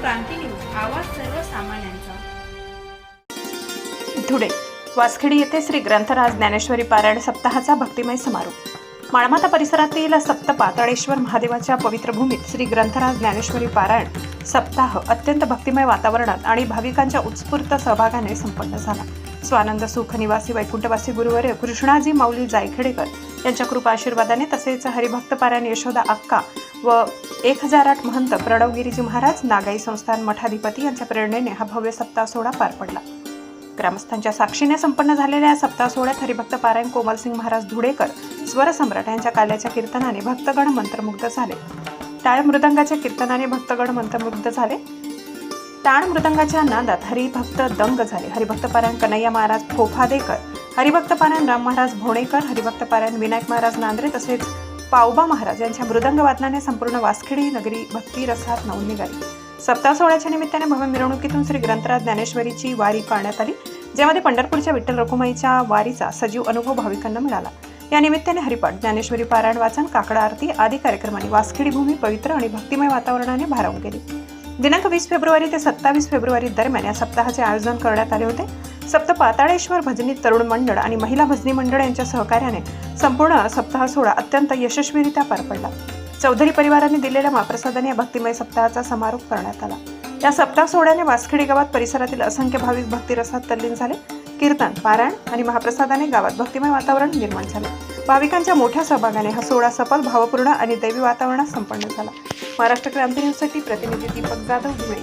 क्रांती news आवाज सर्वसामान्यांचा. धुळे वासखेडी येथे श्री ग्रंथराज ज्ञानेश्वरी पारायण सप्ताहाचा भक्तिमय समारोप. माळमाता परिसरातील सप्त पाताळेश्वर महादेवाच्या पवित्र भूमीत श्री ग्रंथराज ज्ञानेश्वरी पारायण सप्ताह अत्यंत भक्तिमय वातावरणात आणि भाविकांच्या उत्स्फूर्त सहभागाने संपन्न झाला. स्वानंद सुख निवासी वैकुंठवासी गुरुवर्य कृष्णाजी माऊली जायखेडेकर यांच्या कृपा आशीर्वादाने तसेच हरिभक्त पारायण यशोदा अक्का व एक हजार आठ महंत प्रणवगिरीजी महाराज नागाई संस्थान मठाधिपती यांच्या प्रेरणेने हा भव्य सप्ताह सोहळा पार पडला. ग्रामस्थांच्या साक्षीने संपन्न झालेल्या या सप्ताह सोहळ्यात हरिभक्त पारायण कोमलसिंग महाराज धुडेकर स्वरसम्राट यांच्या काल्याच्या कीर्तनाने भक्तगण मंत्रमुग्ध झाले. टाळ मृदंगाच्या कीर्तनाने भक्तगण मंत्रमुग्ध झाले. टाळ मृदंगाच्या नादात हरिभक्त दंग झाले. हरिभक्त पारायण कन्हैया महाराज फोफादेकर हरिभक्त पारायण राम महाराज भोणेकर हरिभक्त पारायण विनायक महाराज नांद्रे तसेच पावबा महाराज यांच्या मृदंग वादनाने संपूर्ण वासखेडी नगरी भक्ती रसात नवून निघाली. सप्ताह सोहळ्याच्या निमित्ताने भव्य मिरवणुकीतून श्री ग्रंथराज ज्ञानेश्वरीची वारी पाळण्यात आली ज्यामध्ये पंढरपूरच्या विठ्ठल रखुमाईच्या वारीचा सजीव अनुभव भाविकांना मिळाला. या निमित्ताने हरिपाठ ज्ञानेश्वरी पारायण वाचन काकडा आरती आदी कार्यक्रमांनी वासखेडी भूमी पवित्र आणि भक्तिमय वातावरणाने भारावून गेली. दिनांक वीस फेब्रुवारी ते सत्तावीस फेब्रुवारी दरम्यान या सप्ताहाचे आयोजन करण्यात आले होते. सप्त पाताळेश्वर भजनी तरुण मंडळ आणि महिला भजनी मंडळ यांच्या सहकार्याने संपूर्ण सप्ताह सोहळा अत्यंत यशस्वीरित्या पार पडला. चौधरी परिवाराने दिलेल्या महाप्रसादाने या भक्तिमय सप्ताहाचा समारोप करण्यात आला. या सप्ताह सोहळ्याने वासखेडी गावात परिसरातील असंख्य भाविक भक्तिरसात तल्लीन झाले. कीर्तन पारायण आणि महाप्रसादाने गावात भक्तिमय वातावरण निर्माण झाले. भाविकांच्या मोठ्या सहभागाने हा सोहळा सफल भावपूर्ण आणि दैवी वातावरणात संपन्न झाला. महाराष्ट्र क्रांती न्यूजसाठी प्रतिनिधी दीपक जाधव धुळे.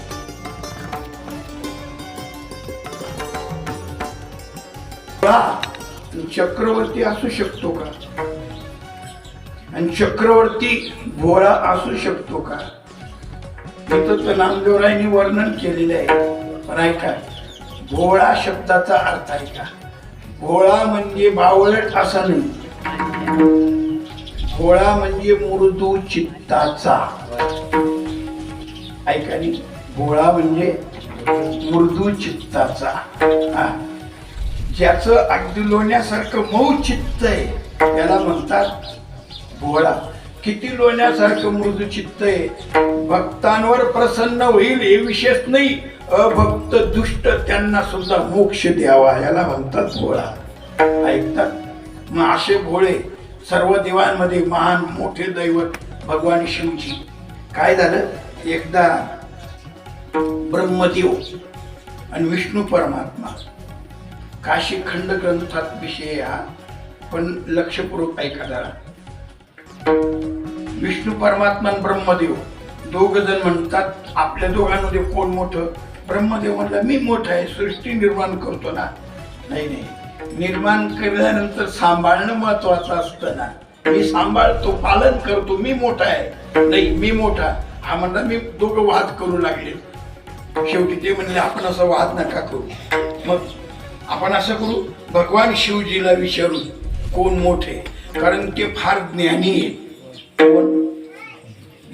चक्रवर्ती असू शकतो का? आणि चक्रवर्ती भोळा असू शकतो का? इथं तर नामदेवरायांनी वर्णन केलेलं आहे. पण ऐका भोळा शब्दाचा अर्थ आहे का भोळा म्हणजे बावळट असा नाही. खोळा म्हणजे मृदू चित्ताचा. ऐका गोळा म्हणजे मृदू चित्ताचा. ज्याचं अगदी लोण्यासारखं मऊ चित्त आहे त्याला म्हणतात भोळा. किती लोण्यासारखं मृदू चित्त आहे भक्तांवर प्रसन्न होईल हे विशेष नाही अभक्त दुष्ट त्यांना सुद्धा मोक्ष द्यावा याला म्हणतात भोळा. ऐकतात? मग असे भोळे सर्व देवांमध्ये महान मोठे दैवत भगवान शिवजी. काय झालं? एकदा ब्रह्मदेव आणि विष्णू परमात्मा काशी खंड ग्रंथात विषय हा पण लक्षपूर्वक ऐका जरा. विष्णू परमात्मा आणि ब्रह्मदेव दोघ जण म्हणतात आपल्या दोघांमध्ये कोण मोठं? ब्रह्मदेव म्हणला मी मोठा आहे सृष्टी निर्माण करतो ना. नाही नाही. निर्माण केल्यानंतर सांभाळणं महत्वाचं असतं ना. मी सांभाळतो पालन करतो मी मोठा आहे. नाही मी मोठा. हा म्हणला मी दोघं वाद करू लागले. शेवटी ते म्हणले आपण असं वाद नका करू. मग आपण असं करू भगवान शिवजीला विचारू कोण मोठे? कारण ते फार ज्ञानी आहे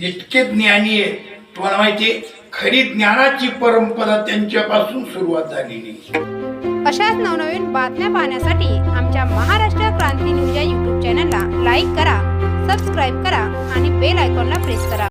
इतके ज्ञानी आहे तुम्हाला माहितीये खरी ज्ञानाची परंपरा त्यांच्यापासून सुरुवात झालेली. अशाच नवनवीन बातम्या पाहण्यासाठी आमच्या महाराष्ट्र क्रांती न्यूज या यूट्यूब चॅनलला लाईक करा सबस्क्राईब करा आणि बेल आयकॉनला प्रेस करा.